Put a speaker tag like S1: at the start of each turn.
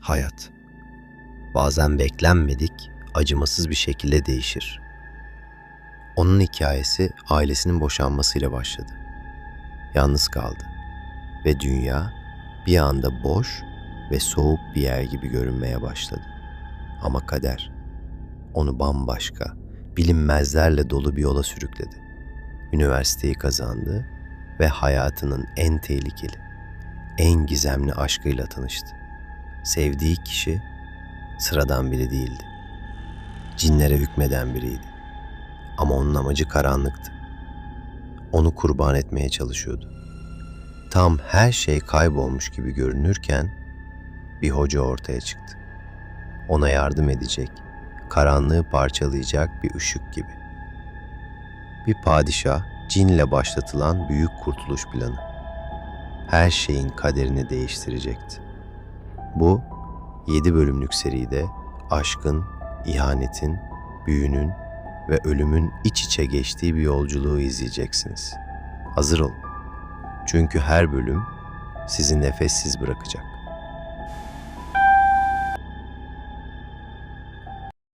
S1: Hayat. Bazen beklenmedik, acımasız bir şekilde değişir. Onun hikayesi ailesinin boşanmasıyla başladı. Yalnız kaldı ve dünya bir anda boş ve soğuk bir yer gibi görünmeye başladı. Ama kader onu bambaşka, bilinmezlerle dolu bir yola sürükledi. Üniversiteyi kazandı ve hayatının en tehlikeli, en gizemli aşkıyla tanıştı. Sevdiği kişi sıradan biri değildi. Cinlere hükmeden biriydi. Ama onun amacı karanlıktı. Onu kurban etmeye çalışıyordu. Tam her şey kaybolmuş gibi görünürken bir hoca ortaya çıktı. Ona yardım edecek, karanlığı parçalayacak bir ışık gibi. Bir padişah cinle başlatılan büyük kurtuluş planı. Her şeyin kaderini değiştirecekti. Bu 7 bölümlük seride aşkın, ihanetin, büyünün ve ölümün iç içe geçtiği bir yolculuğu izleyeceksiniz. Hazır olun. Çünkü her bölüm sizi nefessiz bırakacak.